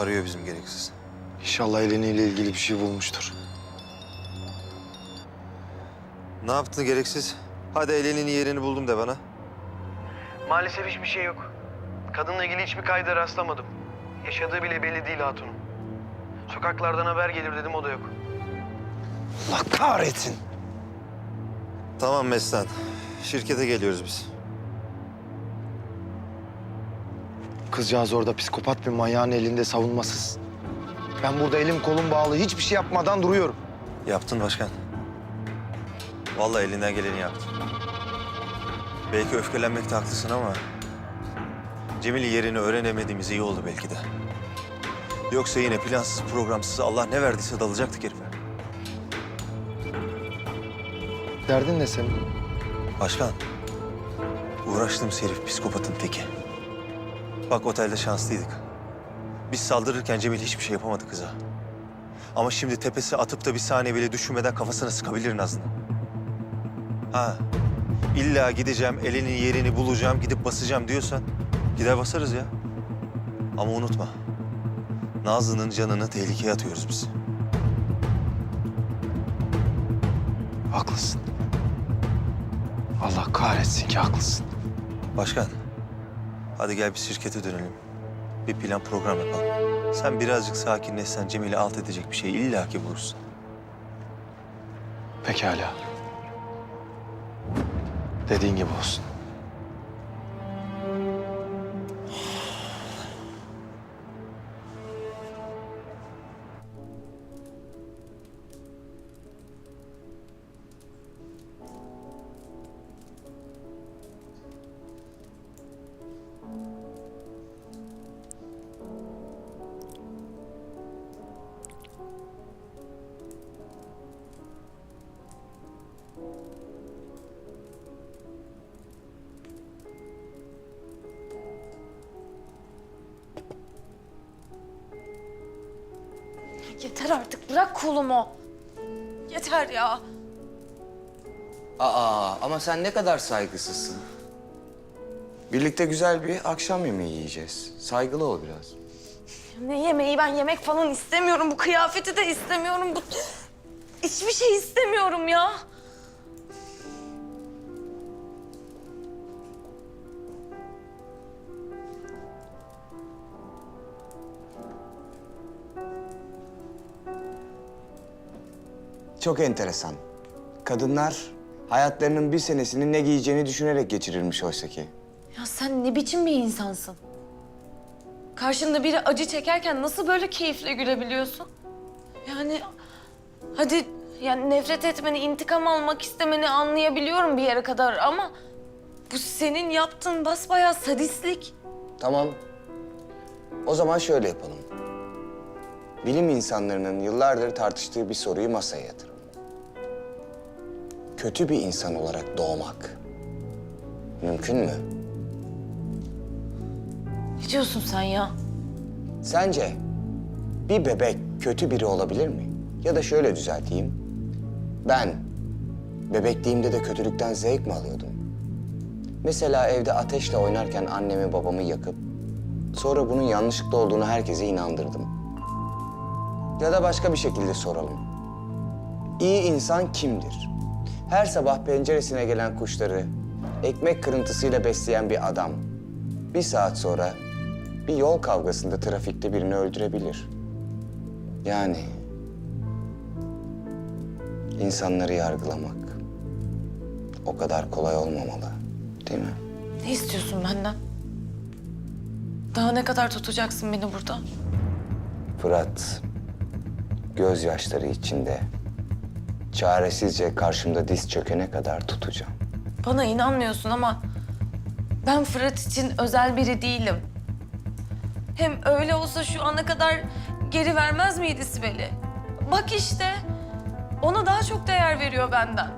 Arıyor bizim gereksiz. İnşallah Eleni ile ilgili bir şey bulmuştur. Ne yaptın gereksiz? Hadi Eleni'nin yerini buldum de bana. Maalesef hiçbir şey yok. Kadınla ilgili hiçbir kayda rastlamadım. Yaşadığı bile belli değil hatunun. Sokaklardan haber gelir dedim o da yok. Allah kahretsin. Tamam Meslen. Şirkete geliyoruz biz. Kızcağız orada psikopat bir manyağın elinde savunmasız. Ben burada elim kolum bağlı hiçbir şey yapmadan duruyorum. Yaptın başkan. Vallahi elinden geleni yaptın. Belki öfkelenmekte haklısın ama... Cemil'in yerini öğrenemediğimiz iyi oldu belki de. Yoksa yine plansız programsız Allah ne verdiyse dalacaktık herife. Derdin ne senin? Başkan, uğraştığım herif psikopatın teki. Bak otelde şanslıydık. Biz saldırırken Cemil hiçbir şey yapamadı kıza. Ama şimdi tepesi atıp da bir saniye bile düşünmeden kafasına sıkabilir Nazlı'nın. Ha, illa gideceğim, elinin yerini bulacağım, gidip basacağım diyorsan gider basarız ya. Ama unutma, Nazlı'nın canını tehlikeye atıyoruz biz. Haklısın. Allah kahretsin ki haklısın. Başkan, hadi gel bir şirkete dönelim. Bir plan program yapalım. Sen birazcık sakinleşsen Cemil'i alt edecek bir şey illaki bulursun. Pekala. Dediğin gibi olsun. Yeter artık bırak kolumu. Yeter ya. Aa ama sen ne kadar saygısızsın. Birlikte güzel bir akşam yemeği yiyeceğiz. Saygılı ol biraz. Ne yemeği ben yemek falan istemiyorum. Bu kıyafeti de istemiyorum. Bu... Hiçbir şey istemiyorum ya. Çok enteresan. Kadınlar hayatlarının bir senesini ne giyeceğini düşünerek geçirirmiş oysa ki. Ya sen ne biçim bir insansın? Karşında biri acı çekerken nasıl böyle keyifle gülebiliyorsun? Yani hadi yani nefret etmeni, intikam almak istemeni anlayabiliyorum bir yere kadar ama bu senin yaptığın basbayağı sadistlik. Tamam. O zaman şöyle yapalım. Bilim insanlarının yıllardır tartıştığı bir soruyu masaya yatıralım. Kötü bir insan olarak doğmak mümkün mü? Ne diyorsun sen ya? Sence bir bebek kötü biri olabilir mi? Ya da şöyle düzelteyim. Ben bebekliğimde de kötülükten zevk mi alıyordum? Mesela evde ateşle oynarken annemi babamı yakıp sonra bunun yanlışlıkla olduğunu herkese inandırdım. Ya da başka bir şekilde soralım. İyi insan kimdir? Her sabah penceresine gelen kuşları ekmek kırıntısıyla besleyen bir adam bir saat sonra bir yol kavgasında trafikte birini öldürebilir. Yani insanları yargılamak o kadar kolay olmamalı, değil mi? Ne istiyorsun benden? Daha ne kadar tutacaksın beni burada? Fırat gözyaşları içinde çaresizce karşımda diz çökene kadar tutacağım. Bana inanmıyorsun ama ben Fırat için özel biri değilim. Hem öyle olsa şu ana kadar geri vermez miydi Sibel'i? Bak işte ona daha çok değer veriyor benden.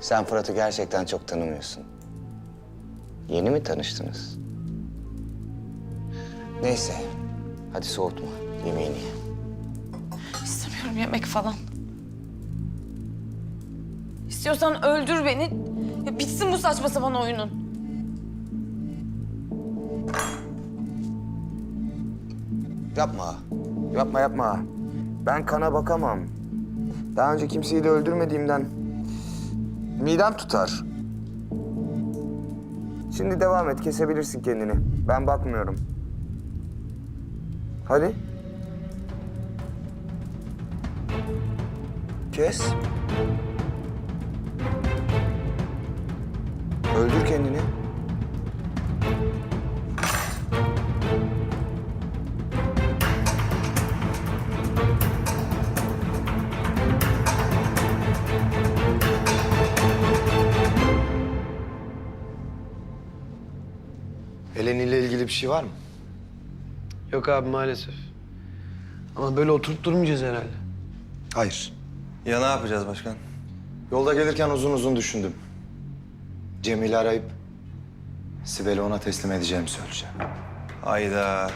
Sen Fırat'ı gerçekten çok tanımıyorsun. Yeni mi tanıştınız? Neyse, hadi soğutma, yemeğini ye. İstemiyorum yemek falan. İstiyorsan öldür beni. Ya bitsin bu saçma sapan oyunun. Yapma. Yapma yapma. Ben kana bakamam. Daha önce kimseyi de öldürmediğimden midem tutar. Şimdi devam et, kesebilirsin kendini. Ben bakmıyorum. Hadi. Kes. Öldür kendini. Eleni ile ilgili bir şey var mı? Yok abi maalesef. Ama böyle oturup durmayacağız herhalde. Hayır. Ya ne yapacağız başkan? Yolda gelirken uzun uzun düşündüm. Cemil'i arayıp Sibel'i ona teslim edeceğimi söyleyeceğim. Hayda.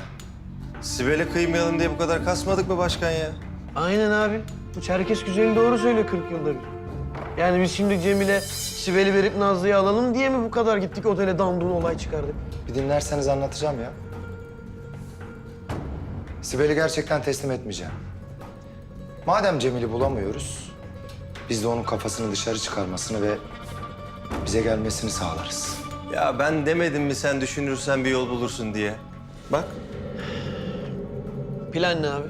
Sibel'e kıymayalım diye bu kadar kasmadık mı başkan ya? Aynen abi. Bu Çerkes güzeli doğru söylüyor 40 yılda bir. Yani biz şimdi Cemil'e Sibel'i verip Nazlı'yı alalım diye mi bu kadar gittik otele dandun olay çıkardık? Bir dinlerseniz anlatacağım ya. Sibel'i gerçekten teslim etmeyeceğim. Madem Cemil'i bulamıyoruz, biz de onun kafasını dışarı çıkarmasını ve bize gelmesini sağlarız. Ya ben demedim mi sen düşünürsen bir yol bulursun diye. Bak Plan ne abi?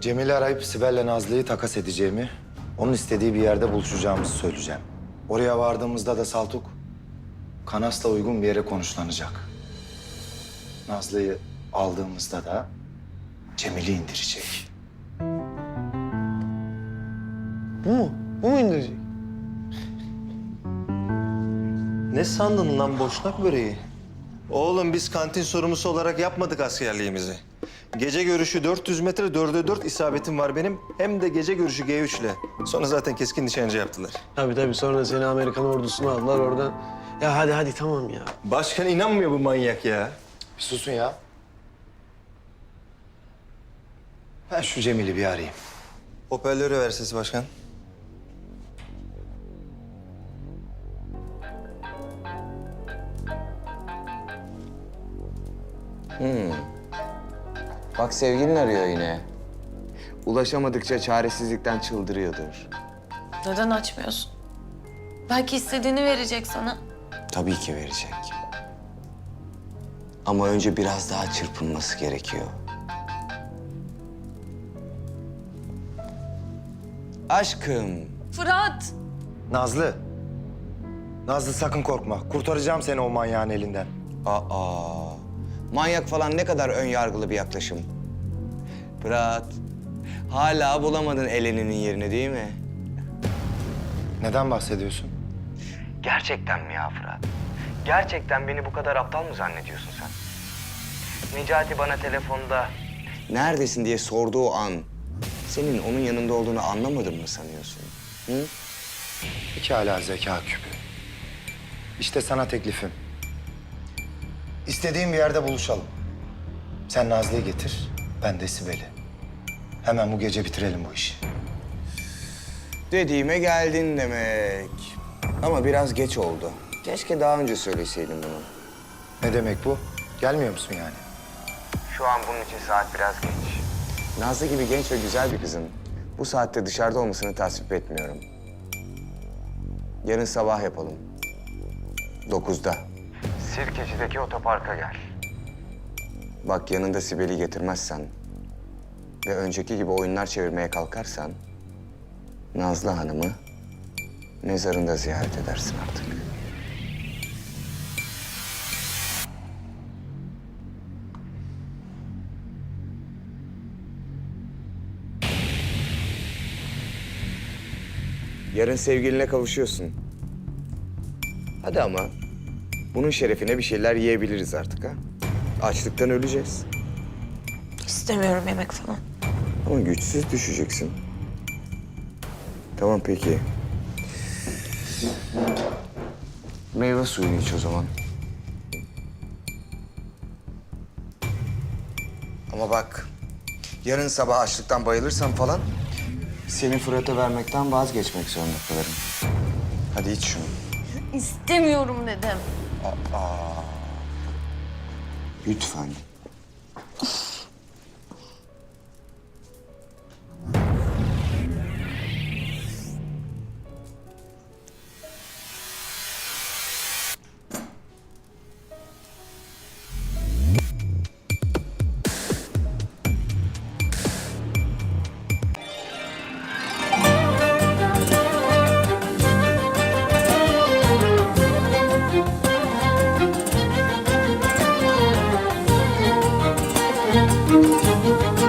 Cemil'i arayıp Sibel'le Nazlı'yı takas edeceğimi, onun istediği bir yerde buluşacağımızı söyleyeceğim. Oraya vardığımızda da Saltuk, Kanas'la uygun bir yere konuşlanacak. Nazlı'yı aldığımızda da Cemil'i indirecek. Bu mu? Bu mu indirecek? Ne sandın lan boşnak böreği? Oğlum biz kantin sorumlusu olarak yapmadık askerliğimizi. Gece görüşü 400 metre, dörde dört isabetim var benim. Hem de gece görüşü G3 ile. Sonra zaten keskin nişancı yaptılar. Tabii tabii sonra seni Amerikan ordusuna aldılar oradan. Ya hadi hadi tamam ya. Başkan inanmıyor bu manyak ya. Bir susun ya. Ben şu Cemil'i bir arayayım. Hoparlörü ver sesi başkan. Bak sevgilin arıyor yine. Ulaşamadıkça çaresizlikten çıldırıyordur. Neden açmıyorsun? Belki istediğini verecek sana. Tabii ki verecek. Ama önce biraz daha çırpınması gerekiyor. Aşkım. Fırat! Nazlı. Nazlı sakın korkma. Kurtaracağım seni o manyağın elinden. Aa. Manyak falan ne kadar ön yargılı bir yaklaşım. Fırat. Hala bulamadın Eleni'nin yerini değil mi? Neden bahsediyorsun? Gerçekten mi ya Fırat? Gerçekten beni bu kadar aptal mı zannediyorsun sen? Necati bana telefonda... Neredesin diye sorduğu an... ...senin onun yanında olduğunu anlamadın mı sanıyorsun? Hı? Hala zeka küpü. İşte sana teklifim. İstediğin bir yerde buluşalım. Sen Nazlı'yı getir, ben de Sibel'i. Hemen bu gece bitirelim bu işi. Dediğime geldin demek. Ama biraz geç oldu. Keşke daha önce söyleseydin bunu. Ne demek bu? Gelmiyor musun yani? Şu an bunun için saat biraz geç. Nazlı gibi genç ve güzel bir kızın bu saatte dışarıda olmasını tasvip etmiyorum. Yarın sabah yapalım. Dokuzda. Sirkeci'deki otoparka gel. Bak yanında Sibel'i getirmezsen ve önceki gibi oyunlar çevirmeye kalkarsan Nazlı Hanım'ı mezarında ziyaret edersin artık. Yarın sevgiline kavuşuyorsun. Hadi ama bunun şerefine bir şeyler yiyebiliriz artık ha. Açlıktan öleceğiz. İstemiyorum yemek falan. Ama güçsüz düşeceksin. Tamam peki. Meyve suyunu iç o zaman. Ama bak, yarın sabah açlıktan bayılırsan falan... ...seni Fırat'a vermekten vazgeçmek zorunda kalırım. Hadi iç şunu. İstemiyorum dedim. Lütfen.